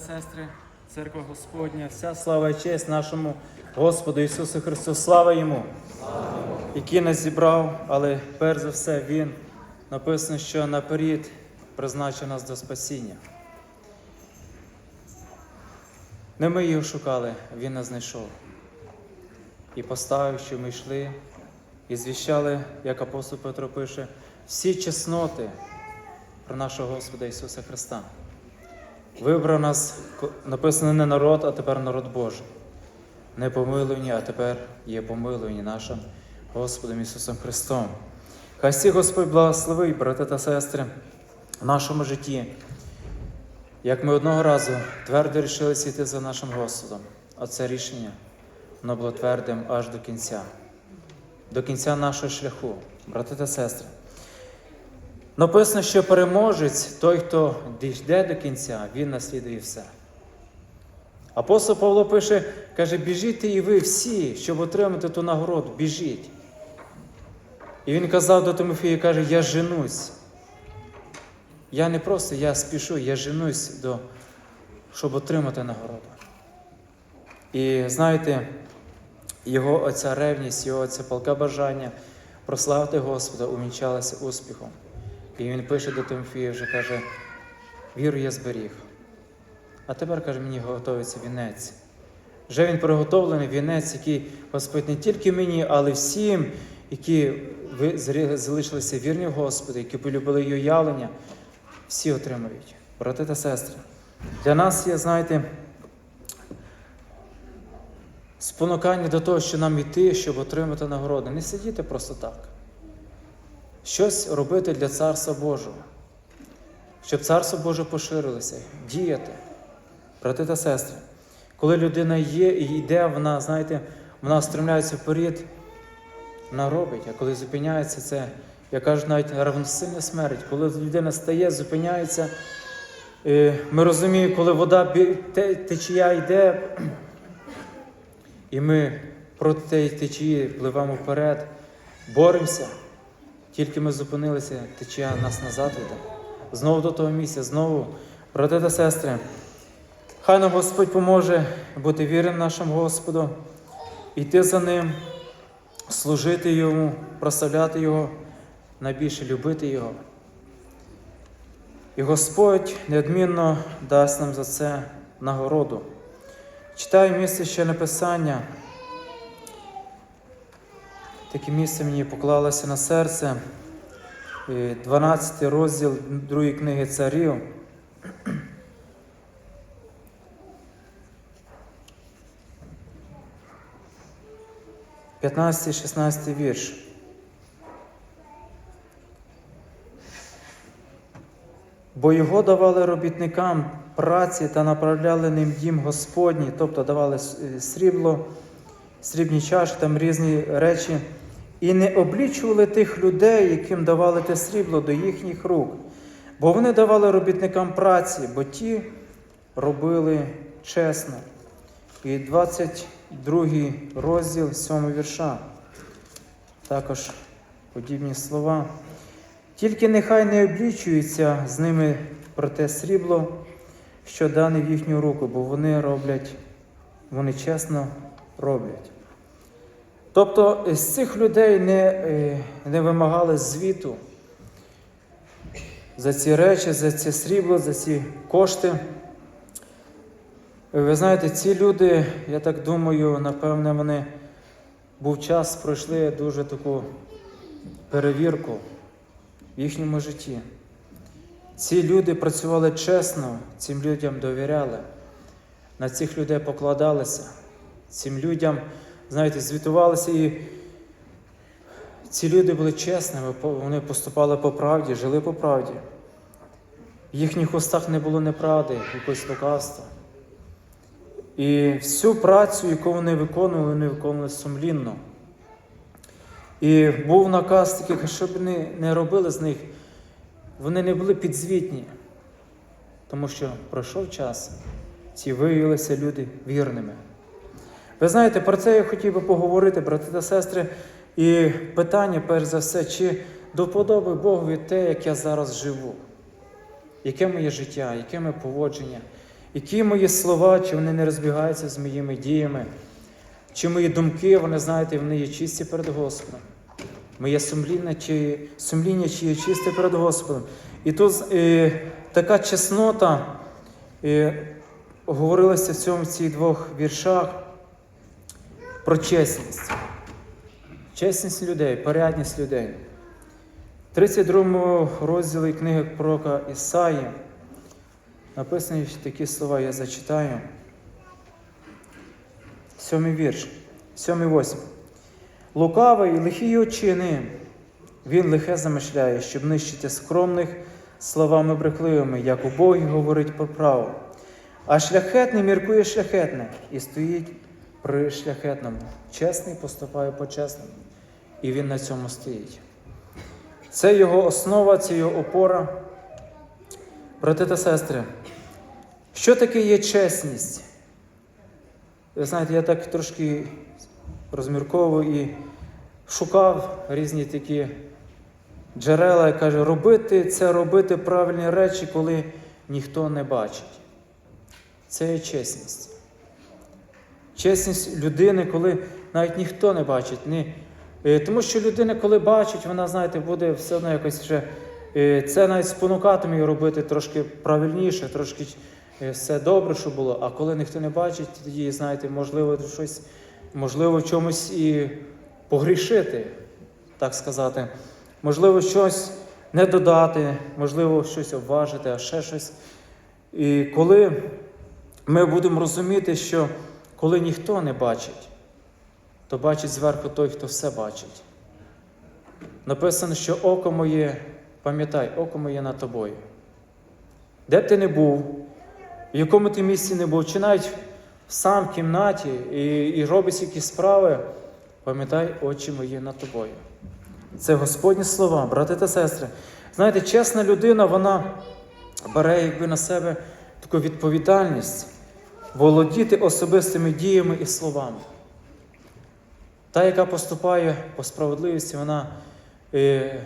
Сестри, церква Господня, вся слава і честь нашому Господу Ісусу Христу, слава Йому, який нас зібрав, але перш за все Він написано, що наперед призначив нас до спасіння. Не ми його шукали, Він нас знайшов. І поставив, що ми йшли і звіщали, як апостол Петро пише, всі чесноти про нашого Господа Ісуса Христа. Вибрав нас, написано не народ, а тепер народ Божий. Не помилувані, а тепер є помилувані нашим Господом Ісусом Христом. Хай всіх Господь благословить, брати та сестри, в нашому житті. Як ми одного разу твердо рішилися йти за нашим Господом, а це рішення воно було твердим аж до кінця, до кінця нашого шляху, брати та сестри. Написано, що переможець, той, хто дійде до кінця, він наслідує все. Апостол Павло пише, каже, біжіть і ви всі, щоб отримати ту нагороду, біжіть. І він казав до Тимофія, каже, я женусь. Я не просто я спішу, я женусь, до, щоб отримати нагороду. І знаєте, його оця ревність, його оце палке бажання прославити Господа увінчалося успіхом. І він пише до Тимофія, вже каже, віру я зберіг. А тепер, каже, мені готується вінець. Вже він приготовлений вінець, який Господь не тільки мені, але всім, які залишилися вірні в Господу, які полюбили його явлення, всі отримають. Брати та сестри. Для нас є, знаєте, спонукання до того, що нам йти, щоб отримати нагороду. Не сидіти просто так щось робити для Царства Божого, щоб Царство Боже поширилося, діяти. Брати та сестри, коли людина є і йде, вона, знаєте, вона стремляється вперед, вона робить, а коли зупиняється, це, я кажу, навіть равносильна смерть. Коли людина стає, зупиняється, е, ми розуміємо, коли вода течія йде, і ми проти тієї течії пливемо вперед, боремося. Тільки ми зупинилися, течія нас назад веде. Знову до того місця, знову, брати та сестри, хай нам Господь поможе бути вірним нашому Господу, йти за Ним, служити Йому, прославляти Його, найбільше любити Його. І Господь неодмінно дасть нам за це нагороду. Читаю місце ще написання. Таке місце мені поклалося на серце. Е, 12 розділ другої книги царів. П'ятнадцятий, 16 вірш. Бо його давали робітникам праці та направляли ним дім Господній, тобто давали е, срібло, срібні чаші, там різні речі, і не облічували тих людей, яким давали те срібло до їхніх рук, бо вони давали робітникам праці, бо ті робили чесно. І 22 розділ 7 вірша. Також подібні слова. Тільки нехай не облічуються з ними про те срібло, що дане в їхню руку, бо вони роблять, вони чесно роблять. Тобто з цих людей не, е, не вимагали звіту за ці речі, за це срібло, за ці кошти. Ви знаєте, ці люди, я так думаю, напевне, вони був час, пройшли дуже таку перевірку в їхньому житті. Ці люди працювали чесно, цим людям довіряли, на цих людей покладалися, цим людям, знаєте, звітувалися і ці люди були чесними, вони поступали по правді, жили по правді. В їхніх устах не було неправди, якогось лукавства. І всю працю, яку вони виконували, вони виконували сумлінно. І був наказ такий, щоб вони не робили з них, вони не були підзвітні, тому що пройшов час, ці виявилися люди вірними. Ви знаєте, про це я хотів би поговорити, брати та сестри, і питання, перш за все, чи до вподоби Богові те, як я зараз живу, яке моє життя, яке моє поводження, які мої слова, чи вони не розбігаються з моїми діями, чи мої думки, вони, знаєте, вони є чисті перед Господом. Моє сумління, чи, сумління, чи є чисте перед Господом. І тут е, така чеснота е, говорилася в цьому в цих двох віршах про чесність. Чесність людей, порядність людей. В 32 розділі книги пророка Ісаї написані такі слова, я зачитаю. Сьомий вірш, сьомий восьмий. Лукавий, лихі очини, він лихе замишляє, щоб нищити скромних словами брехливими, як убогий говорить про право. А шляхетний міркує шляхетне і стоїть при шляхетному. Чесний поступає по чесному. І він на цьому стоїть. Це його основа, це його опора. Брати та сестри, що таке є чесність? Ви знаєте, я так трошки розмірковував і шукав різні такі джерела і каже, робити це робити правильні речі, коли ніхто не бачить. Це є чесність. Чесність людини, коли навіть ніхто не бачить. Ні. Е, Тому що людина, коли бачить, вона, знаєте, буде все одно якось вже. е, Це навіть спонукатиме її робити трошки правильніше, трошки е, все добре, що було. А коли ніхто не бачить, тоді, знаєте, можливо, щось, можливо, в чомусь і погрішити, так сказати. Можливо, щось не додати, можливо, щось обважити, а ще щось. І коли ми будемо розуміти, що коли ніхто не бачить, то бачить зверху той, хто все бачить. Написано, що око моє, пам'ятай, око моє над тобою. Де б ти не був, в якому ти місці не був, чи навіть сам в кімнаті і, і робиш якісь справи, пам'ятай, очі мої над тобою. Це Господні слова, брати та сестри. Знаєте, чесна людина, вона бере якби на себе таку відповідальність володіти особистими діями і словами. Та, яка поступає по справедливості, вона е,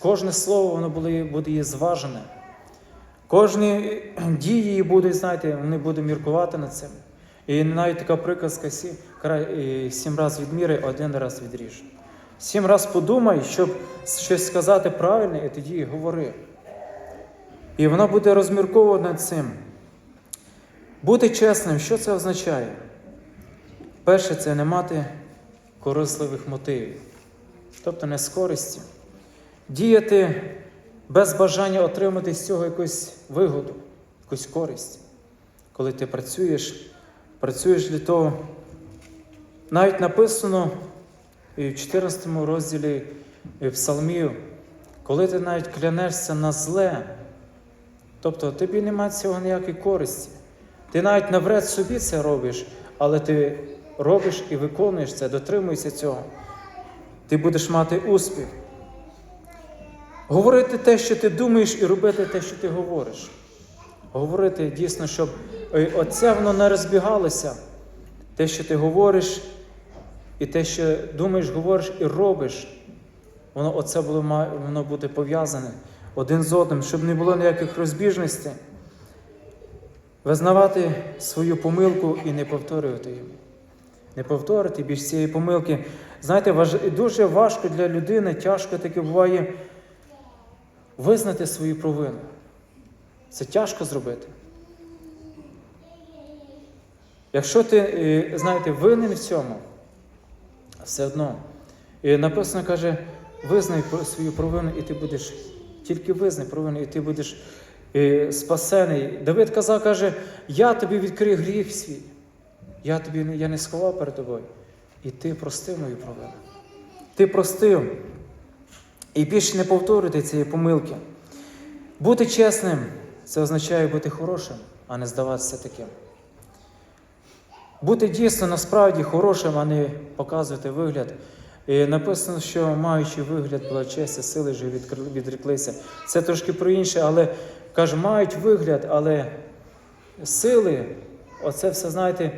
кожне слово воно буде, її зважене. Кожні е, дії її будуть, знаєте, вони будуть міркувати над цим. І навіть така приказка сім, е, разів відміри, один раз відріж. Сім раз подумай, щоб щось сказати правильне, і тоді говори. І вона буде розмірковувати над цим. Бути чесним, що це означає? Перше, це не мати корисливих мотивів, тобто не з користі. Діяти без бажання отримати з цього якусь вигоду, якусь користь. Коли ти працюєш, працюєш для того. Навіть написано і в 14 розділі Псалмів, коли ти навіть клянешся на зле, тобто тобі немає цього ніякої користі. Ти навіть навряд собі це робиш, але ти робиш і виконуєш це, дотримуєшся цього. Ти будеш мати успіх. Говорити те, що ти думаєш, і робити те, що ти говориш. Говорити дійсно, щоб оце воно не розбігалося. Те, що ти говориш, і те, що думаєш, говориш і робиш, воно оце було, воно буде пов'язане один з одним, щоб не було ніяких розбіжностей. Визнавати свою помилку і не повторювати її. Не повторити більш цієї помилки. Знаєте, важ- дуже важко для людини, тяжко таке буває визнати свою провину. Це тяжко зробити. Якщо ти, е, знаєте, винен в цьому, все одно. І написано каже, визнай свою провину, і ти будеш, тільки визнай провину, і ти будеш спасений. Давид казав, каже, я тобі відкрию гріх свій. Я тобі я не сховав перед тобою. І ти простив мою провину. Ти простив. І більше не повторюйте цієї помилки. Бути чесним це означає бути хорошим, а не здаватися таким. Бути дійсно насправді хорошим, а не показувати вигляд. І написано, що маючи вигляд була честь, сили вже відреклися. Це трошки про інше, але каже, мають вигляд, але сили, оце все, знаєте,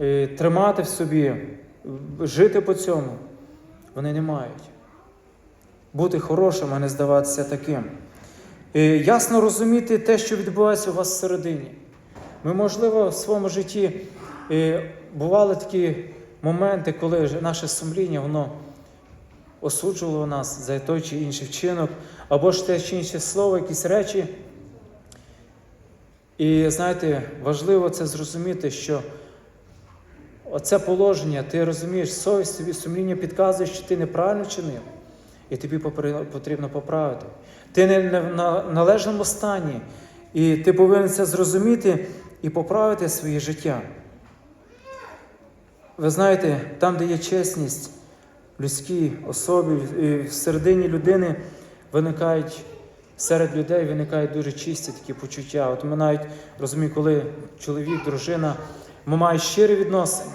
е, тримати в собі, жити по цьому, вони не мають. Бути хорошим, а не здаватися таким. Е, Ясно розуміти те, що відбувається у вас всередині. Ми, можливо, в своєму житті е, бували такі моменти, коли наше сумління, воно осуджувало нас за той чи інший вчинок, або ж те чи інше слово, якісь речі. І знаєте, важливо це зрозуміти, що оце положення, ти розумієш, совість тобі сумління підказує, що ти неправильно чинив, і тобі потрібно поправити. Ти не в належному стані, і ти повинен це зрозуміти і поправити своє життя. Ви знаєте, там, де є чесність людській особі, в середині людини виникають серед людей виникають дуже чисті такі почуття. От ми навіть розуміємо, коли чоловік, дружина мають щирі відносини,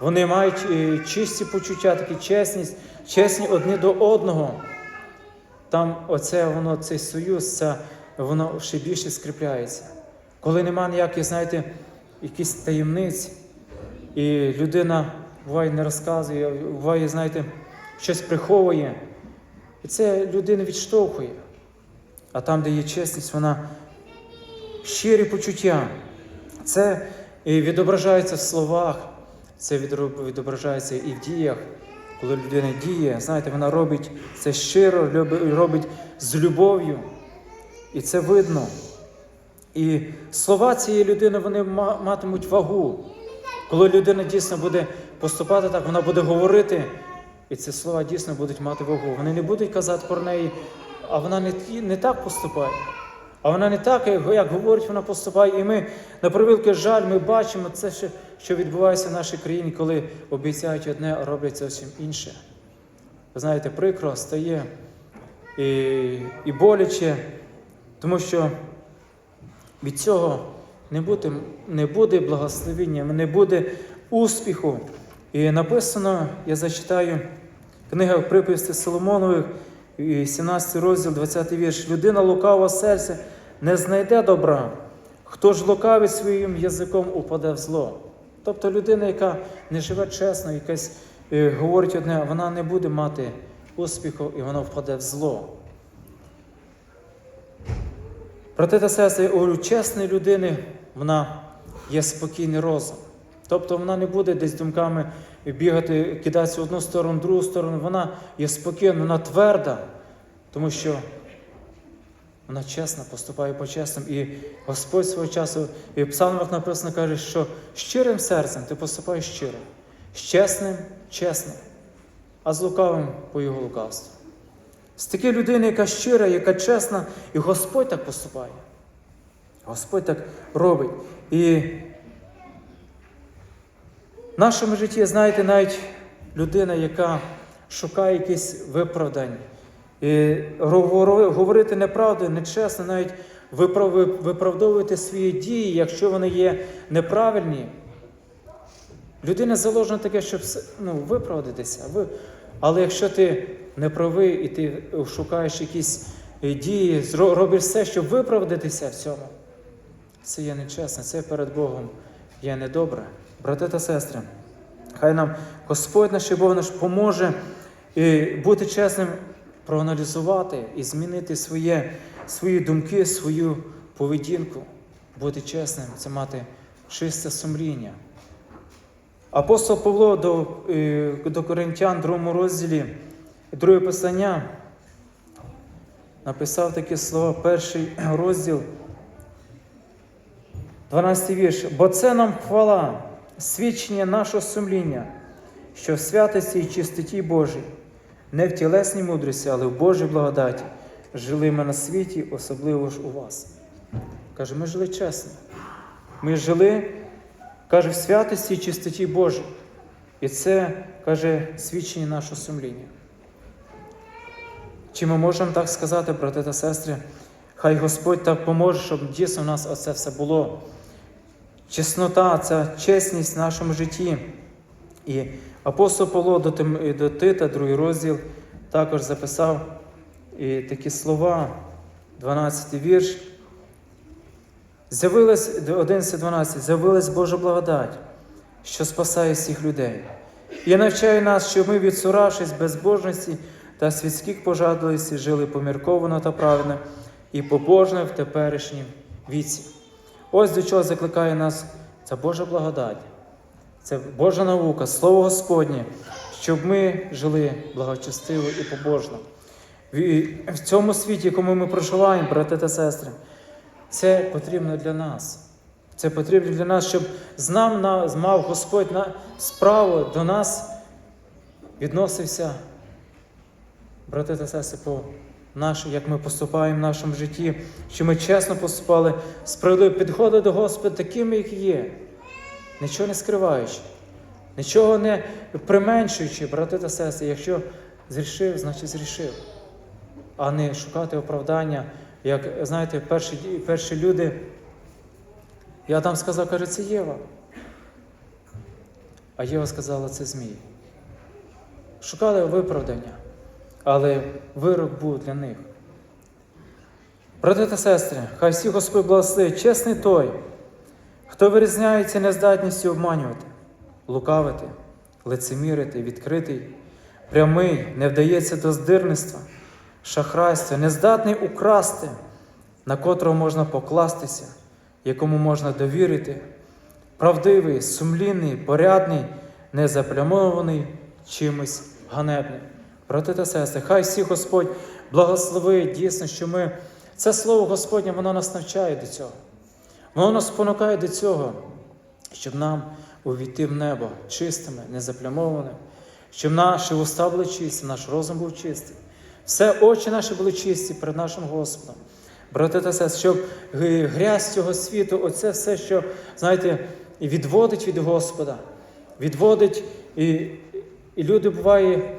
вони мають е, чисті почуття, такі чесність, чесні одні до одного. Там оце воно, цей союз, це, воно ще більше скріпляється. Коли нема ніяких, знаєте, якісь таємниць, і людина буває не розказує, буває, знаєте, щось приховує. І це людина відштовхує. А там, де є чесність, вона щирі почуття. Це відображається в словах, це відображається і в діях. Коли людина діє, знаєте, вона робить це щиро, робить з любов'ю. І це видно. І слова цієї людини вони ма- матимуть вагу. Коли людина дійсно буде поступати так, вона буде говорити, і ці слова дійсно будуть мати вагу. Вони не будуть казати про неї, а вона не, не так поступає. А вона не так, як, говорить, вона поступає. І ми, на превеликий жаль, ми бачимо це, що, відбувається в нашій країні, коли обіцяють одне, а роблять зовсім інше. Ви знаєте, прикро стає і, і боляче, тому що від цього не буде, не буде благословення, не буде успіху. І написано, я зачитаю книга приповісти Соломонових, 17 розділ, 20 вірш. Людина лукавого серця не знайде добра. Хто ж лукавить своїм язиком упаде в зло. Тобто людина, яка не живе чесно, якась е, говорить одне, вона не буде мати успіху і вона впаде в зло. Брати та сестри, у чесної людини вона є спокійний розум. Тобто вона не буде десь думками бігати, кидатися в одну сторону, в другу сторону. Вона є спокійна, вона тверда, тому що вона чесна, поступає по чесному. І Господь свого часу, і в псалмах написано, каже, що щирим серцем ти поступаєш щиро, з чесним, чесним, а з лукавим по його лукавству. З такої людини, яка щира, яка чесна, і Господь так поступає. Господь так робить. І нашому житті, знаєте, навіть людина, яка шукає якісь виправдання, і говорити неправду, нечесно, навіть виправдовувати свої дії, якщо вони є неправильні. Людина заложена таке, щоб ну, виправдатися. Але якщо ти не правий і ти шукаєш якісь е, дії, робиш все, щоб виправдатися в цьому, це є нечесно, це перед Богом є недобре. Брати та сестри, хай нам Господь наш і Бог наш поможе і бути чесним, проаналізувати і змінити своє, свої думки, свою поведінку. Бути чесним це мати чисте сумління. Апостол Павло до, е, до Коринтян, другому розділі, друге писання, написав такі слова, перший розділ, 12 вірш. Бо це нам хвала, свідчення нашого сумління, що в святості і чистоті Божій, не в тілесній мудрості, але в Божій благодаті, жили ми на світі, особливо ж у вас. Каже, ми жили чесно. Ми жили, каже, в святості і чистоті Божій. І це, каже, свідчення нашого сумління. Чи ми можемо так сказати, брати та сестри? Хай Господь так поможе, щоб дійсно в нас оце все було. Чеснота, ця чесність в нашому житті. І апостол Павло до, Тита, другий розділ, також записав і такі слова, 12 вірш. З'явилась 11-12, з'явилась Божа благодать, що спасає всіх людей. І навчає нас, що ми, відсуравшись безбожності та світських пожадливостей, жили помірковано та правильно і побожно в теперішнім віці. Ось до чого закликає нас ця Божа благодать, це Божа наука, Слово Господнє, щоб ми жили благочестиво і побожно. В цьому світі, якому ми проживаємо, брати та сестри, це потрібно для нас. Це потрібно для нас, щоб з нам мав Господь на справу до нас відносився, брати та сестри, по наш, як ми поступаємо в нашому житті, що ми чесно поступали, справедливо підходили до Господа такими, як є, нічого не скриваючи, нічого не применшуючи, брати та сестри, якщо зрішив, значить зрішив, а не шукати оправдання, як знаєте, перші, перші люди. Я там сказав, каже, це Єва. А Єва сказала, це Змій. Шукали виправдання, але вирок був для них. Брати та сестри, хай всі Господь благословить, чесний той, хто вирізняється нездатністю обманювати, лукавити, лицемірити, відкритий, прямий, не вдається до здирництва, шахрайства, нездатний украсти, на котрого можна покластися, якому можна довірити, правдивий, сумлінний, порядний, не заплямований чимось ганебним. Брати та сестри, хай всі Господь благословить дійсно, що ми це слово Господнє, воно нас навчає до цього. Воно нас спонукає до цього, щоб нам увійти в небо чистими, незаплямованими, щоб наші уста були чисті, наш розум був чистий. Все очі наші були чисті перед нашим Господом. Брати та сестри, щоб грязь цього світу, оце все, що, знаєте, відводить від Господа, відводить, і, і люди буває,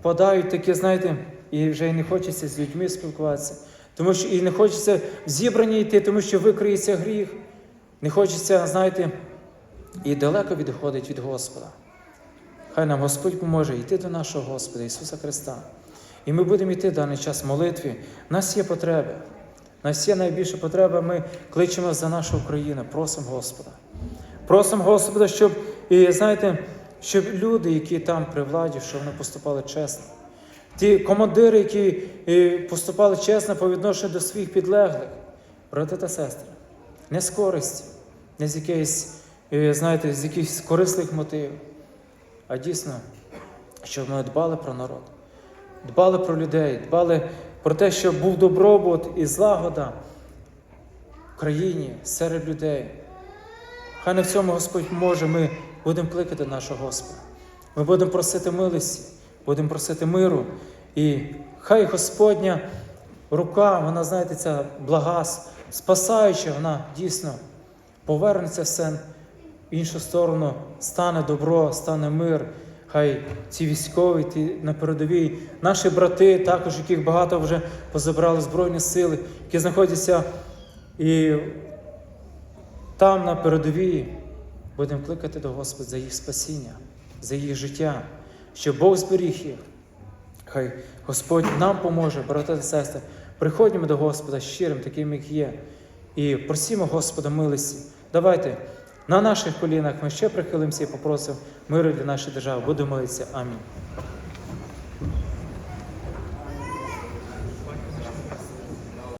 впадають такі, знаєте, і вже не хочеться з людьми спілкуватися, тому що і не хочеться в зібрання йти, тому що викриється гріх. Не хочеться, знаєте, і далеко відходить від Господа. Хай нам Господь поможе йти до нашого Господа Ісуса Христа. І ми будемо йти в даний час молитві. У нас є потреби. У нас є найбільша потреба. Ми кличемо за нашу Україну, просимо Господа. Просимо Господа, щоб, і, знаєте, щоб люди, які там при владі, щоб вони поступали чесно. Ті командири, які е, поступали чесно по відношенню до своїх підлеглих, брати та сестри, не з користі, не з якоїсь, е, знаєте, з якихось корисних мотивів, а дійсно, щоб ми дбали про народ, дбали про людей, дбали про те, щоб був добробут і злагода в країні серед людей. Хай в цьому Господь може, ми будемо кликати нашого Господа. Ми будемо просити милості, будемо просити миру. І хай Господня рука, вона, знаєте, ця блага, спасаюча, вона дійсно повернеться все в іншу сторону, стане добро, стане мир. Хай ці військові, ті на передовій, наші брати, також яких багато вже позабрали Збройні сили, які знаходяться і там на передовій будемо кликати до Господа за їх спасіння, за їх життя, щоб Бог зберіг їх. Хай Господь нам поможе, брати та сестри. Приходимо до Господа щирим, таким, як є, і просимо Господа милості. Давайте на наших колінах ми ще прихилимося і попросимо миру для нашої держави. Будемо молитися. Амінь.